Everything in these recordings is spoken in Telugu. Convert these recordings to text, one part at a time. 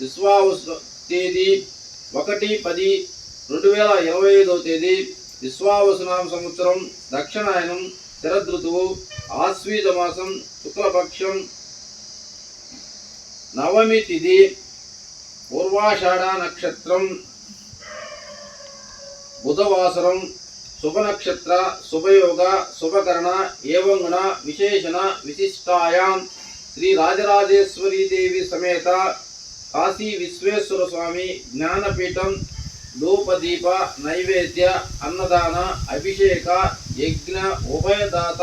విశ్వావసు తేదీ ఒకటి పది రెండు వేల ఇరవై ఐదవ తేదీ. విశ్వావసనామ సంవత్సరం దక్షిణాయనం శరదృతువు ఆశ్వీజ మాసం శుక్లపక్షం నవమి తిథి పూర్వాషాఢ నక్షత్రం బుధవాసరం శుభనక్షత్ర శుభయోగ శుభకరణ ఏవంగుణ విశేషణ విశిష్టాయాం. శ్రీ రాజరాజేశ్వరీ దేవి సమేత కాశీ విశ్వేశ్వర స్వామి జ్ఞానపీఠం ధూపదీప నైవేద్య అన్నదాన అభిషేక యజ్ఞ ఉభయదాత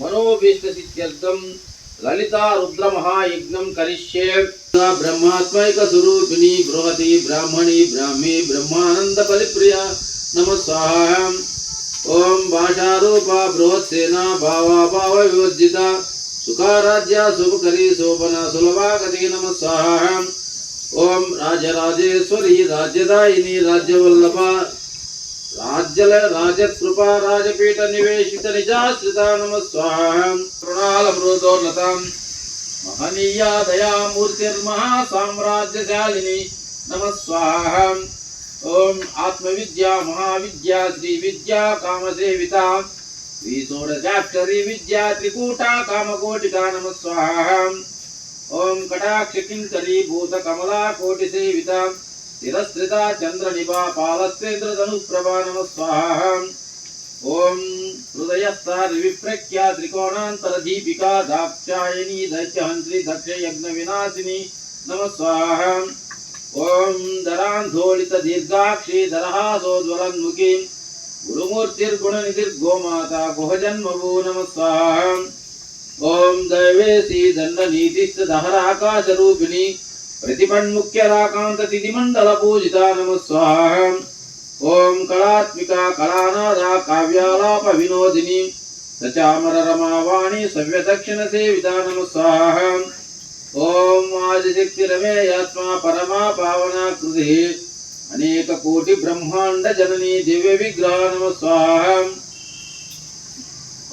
మనోభీష్టసిత్యర్థం లలితా రుద్ర మహాయజ్ఞం కరిష్యే. బ్రహ్మాత్మైక స్వరూపిణి బృహతి బ్రాహ్మణి బ్రాహ్మీ బ్రహ్మానంద బలిప్రియ నమ స్వాహం. ఓం భాషారూప బృహత్సేనా భావా భావ వివర్జిత సుఖారాధ్య శుభకరి శోభన సులభాగతి నమ స్వాహం. ఓం రాజరాజేశ్వరి రాజ్యదాయిని రాజ్యవల్లభ. రాజ్యల రాజకృప రాజపీఠ నివేశిత నిజాశ్రిత నమ స్వాహం కృణాల మహనీయా దయామూర్తిర్మహా సామ్రాజ్యశాలిని నమ స్వాహం. ఓం ఆత్మవిద్యా మహావిద్యా శ్రీ విద్యా కామసేవిత. శ్రీ షోడశాక్షరి విద్యా త్రికూటా కామకోటికా నమ స్వాహం. ఓం కటాక్షకింకరీ భూత కమలా కోటి సేవిత తిరస్త్రిత చంద్ర నిభా పాలస్త్రేంద్ర ధను ప్రభా నమ స్వాహం ఓం హృదయస్థారి విప్రఖ్యా త్రికోణాంతర దీపికా దాక్షాయణీ దైత్యహంత్రి దక్ష యజ్ఞ వినాశిని నమ స్వాహం ఓం ధరాంధోళిత దీర్ఘాక్షి ధరహాసోజ్వలన్ముఖి గురుమూర్తిర్గుణనిధిర్గోమాత గుహజన్మభూ నమ స్వాహం ఓం దైవేసి దండ నీతిస్థ దహరాకాశ రూపిణి ప్రతిపన్ముఖ్యరాకాంత తిథి మండల పూజిత నమ స్వాహం ఓం కళాత్మిక కళానాద కావ్యాలాప వినోదిని సచామర రమావాణి సవ్యదక్షిణ సేవిత నమ స్వాహం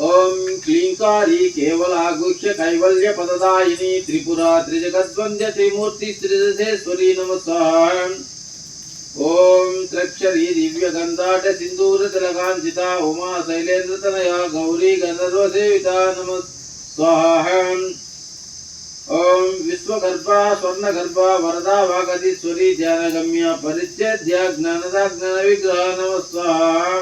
ॐ क्लीङ्कारी केवलागुह्य कैवल्यपददायिनी त्रिपुरा त्रिजगद्वन्द्य त्रिमूर्ति त्रिदशेश्वरी नमस्कार ॐ त्र्यक्षरी दिव्यगन्धाट सिन्दूरतिलकाञ्चिता उमा शैलेन्द्रतनया गौरी गन्धर्वसेविता नमः स्वाहा ॐ विश्वगर्भा स्वर्णगर्भा वरदा वागदीश्वरी ध्यानगम्या परिच्छेद्या ज्ञानदा ज्ञानविग्रह नमः स्वाहा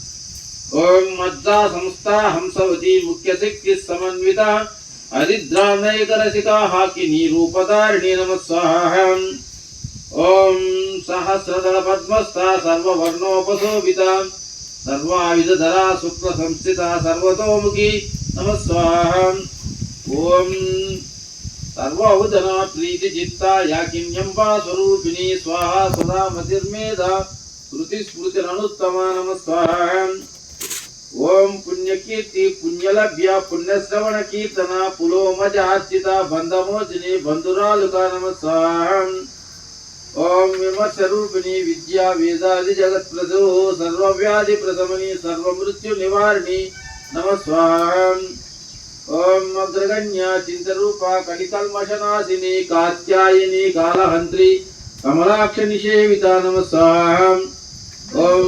ओम मज्जा संस्था हंसवती मुख्य शक्ति समन्विता हरिद्रानयक रसिका हाकिनी रूपदारिणी नम स्वाहा ओम सहस्रदल पद्मस्था सर्ववर्णोपशोभिता सर्वाविधधरा शुक्लसंस्थिता सर्वतोमुखी नम स्वाहा ओम सर्वहुदना प्रीतिचित्ता याकिन्यम्बा स्वरूपिणी, स्वाहा सदा मतिर्मेधा श्रुतिस्मृतिरनुत्तमा नम स्वाहा ఓం పుణ్యకీర్తి పుణ్యలభ్య పుణ్యశ్రవణ కీర్తన పులోమజార్చిత బంధమోచిని బంధురాలుగా నమ ఓం విమర్శరూపిణి విద్యా వేదాది జగత్ప్రదో సర్వవ్యాధి ప్రథమని సర్వమృత్యు నివారిణి నమస్వాహం ఓం అగ్రగణ్య చింతరూప కళికల్మషనాశిని కాత్యాయని కాళహంత్రి కమలాక్ష నిషేవిత నమస్వాహం ఓం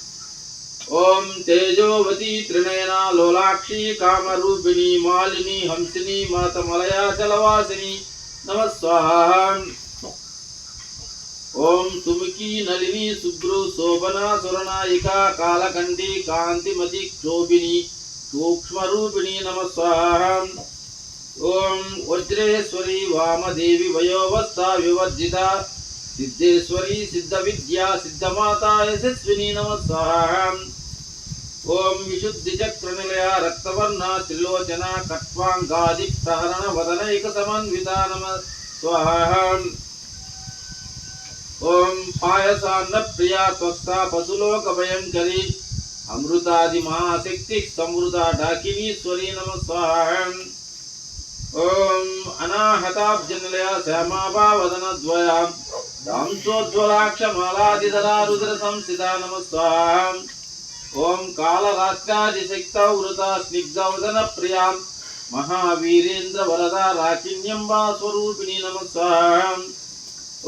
ఓం తేజోవతి త్రినయన లోలాక్షి కామరూపిణి మాలిని హంసిని మాత మలయాచలవాసిని నమ ఓం సహస్రదళ పద్మస్థ నలిని శుభ్రు శోభన సురనాయిక కాలకండి కాంతిమతి క్షోభిని సూక్ష్మరూపిణి నమస్వాహం. ఓం వజ్రేశ్వరి వామదేవి వయోవస్థ వివర్జిత సిద్ధేశ్వరి సిద్ధ విద్యా సిద్ధమాత యశస్విని నమస్వాహం. ఓం విశుద్ధిచక్రనిలయ రక్తవర్ణ త్రిలోచన కట్వాంగాది ప్రహరణ వదనైక సమన్విత నమ స్వాహం. ఓం పాయసాన్న ప్రియా త్వక్త పశులోక భయంకరి అమృతాది మహాశక్తి సమృత డాకినీశ్వరి నమ స్వాహం. ఓం అనాహతాబ్జనిలయ శ్యామాభావదన ద్వయాం దాంసోజ్వలాక్షమాలాదిధరా రుద్ర సంస్థిత నమ స్వాహం. ఓం కాళరాత్రాదిశక్త వృత స్నిగ్ధవదన ప్రియాం మహావీరేంద్ర వరద రాకిణ్యంబా స్వరూపిణి నమ స్వాహం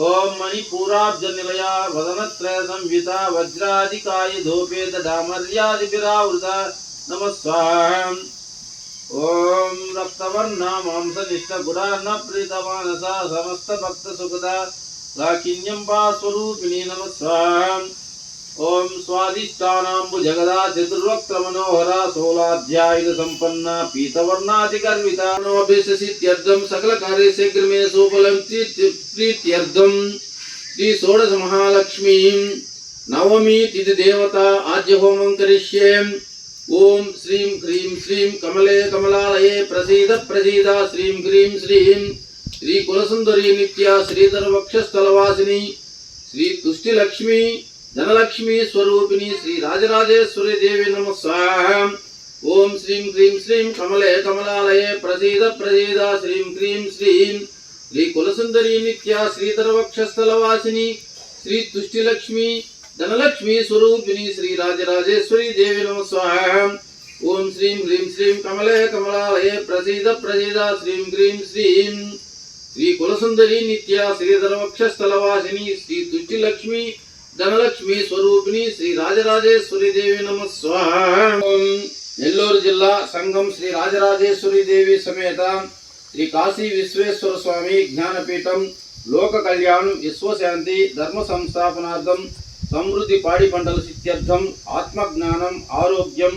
ఓం మణిపూరాబ్జ నిలయ వదనత్రయ సంవిత వజ్రాదికాయ ధూపేత డామర్యాదిభిరావృత నమ స్వాహం ఓం రక్తవర్ణ ओम स्वादिष्टानाम्बुजगदा चतुर्वक्त्रमनोहरा सोलाध्यायिकसम्पन्ना पीतवर्णादिगर्विता नोऽभिशित्यर्थं सकलकार्यशीघ्रमे सोफलं प्रीत्यर्थं नवमी तिथि देवता आज्यहोमं करिष्ये। ओम श्रीं ह्रीं श्रीं कमले कमलालये प्रसीद प्रसीदा। श्रीं ह्रीं श्रीं श्रीकुलसुन्दरी नित्या श्रीधरवक्षस्थलवासिनी श्रीतुष्टिलक्ष्मी తిథి దేవత ఆద్య హోమం కరిష్యే ఓం శ్రీం హ్రీం శ్రీం కమలే కమలాలయే ప్రసీద ప్రసీద శ్రీం హ్రీం శ్రీం శ్రీ కులసుందరి నిత్య శ్రీధర వక్షస్థలవాసిని శ్రీ తుష్టిలక్ష్మి ధనలక్ష్మి స్వరూపిణి శ్రీ రాజరాజేశ్వరి దేవి నమ స్వాహం ఓం శ్రీం హ్రీం శ్రీం కమలే కమలాలయే ప్రసీద ప్రసీద శ్రీం హ్రీం శ్రీం శ్రీ కులసుందరి నిత్య శ్రీధర వక్షస్థలవాసిని శ్రీ తుష్టిలక్ష్మి ధనలక్ష్మి స్వరూపిణి శ్రీ రాజరాజేశ్వరి దేవి నమ ఓం నెల్లూరు జిల్లా సంఘం శ్రీ రాజరాజేశ్వరి దేవి సమేత శ్రీ కాశీ విశ్వేశ్వర స్వామి జ్ఞానపీఠం లోక కళ్యాణం విశ్వశాంతి ధర్మ సంస్థాపనార్థం సమృద్ధి పాడి పంటల సిత్యర్థం ఆత్మజ్ఞానం ఆరోగ్యం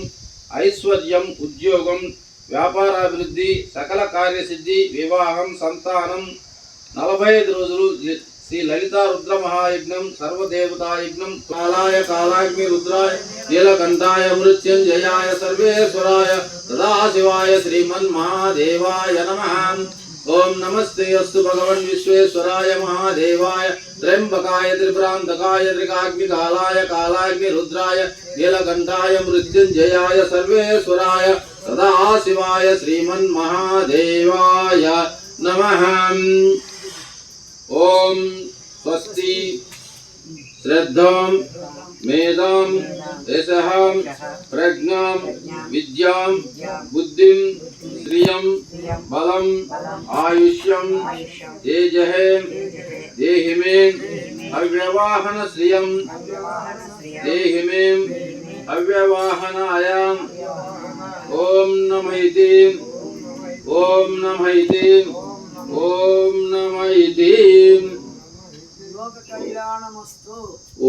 ఐశ్వర్యం ఉద్యోగం వ్యాపారాభివృద్ధి సకల కార్యసిద్ధి వివాహం సంతానం నలభై ఐదు రోజులు శ్రీ లలితా రుద్ర మహాయజ్ఞం సర్వదేవతా యజ్ఞం కాలాయ కాలాగ్ని రుద్రాయ నీలకంఠాయ మృత్యుంజయాయ సర్వేశ్వరాయ సదాశివాయ శ్రీమన్ మహాదేవాయ నమః ఓం నమస్తే అస్తు భగవన్ విశ్వేశ్వరాయ మహాదేవాయ త్ర్యంబకాయ త్రిపురాంతకాయ త్రికాగ్ని కాలాయ కాలాగ్ని రుద్రాయ నీలకంఠాయ మృత్యుంజయాయ సర్వేశ్వరాయ సదాశివాయ ओम स्वस्ति श्रद्धा मेधाम यशः प्रज्ञा विद्या बुद्धि श्रिय बलम् आयुष्यम तेजहे देहि मे अव्यवाहनश्रियं देहि मे अव्यवाहनाय ओम नमः इति ॐ नमः इति ఓం లోక కళ్యాణమస్తు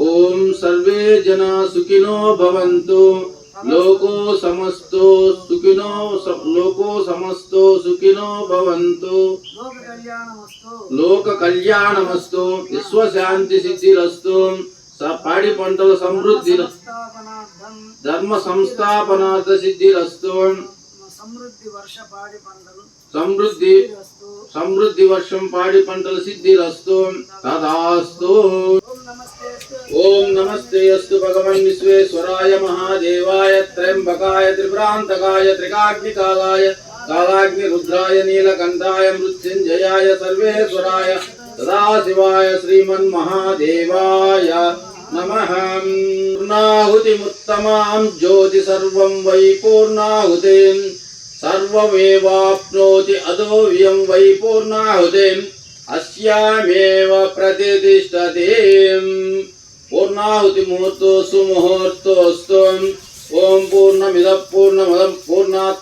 ఓం సర్వే జనా సుఖినో భవంతు. లోకో సమస్తో సుఖినో లోకో సమస్తో సుఖినో భవంతు. లోక కళ్యాణమస్తు విశ్వశాంతి సిద్ధిరస్తు పాడి పంటల సమృద్ధి ధర్మ సంస్థాపనార్థ సిద్ధిరస్తు సమృద్ధి వర్ష పాడి పంటలు సమృద్ధి సమృద్ధి వర్షం పాడి పంటల సిద్ధిరస్తు. తదాస్తు. ఓం నమస్తే అస్తు. భగవన్ విశ్వేశ్వరాయ మహాదేవాయ త్ర్యంబకాయ త్రిపురాంతకాయ త్రికాగ్నికాలాయ కాలాగ్ని రుద్రాయ నీలకంఠాయ మృత్యుంజయాయ సర్వేశ్వరాయ సదాశివాయ శ్రీమన్ మహాదేవాయ నమః. పూర్ణాహుతిముత్తమాం జ్యోతి సర్వం వై పూర్ణాహుతిం సర్వమేవాప్నోతి అదో వ్యయం వై పూర్ణాహుతిం అస్యామేవ ప్రతిష్టతే పూర్ణాహుతి ముహూర్తోస్తు ముహూర్తోస్తు ఓం పూర్ణమిద పూర్ణమదం పూర్ణాత్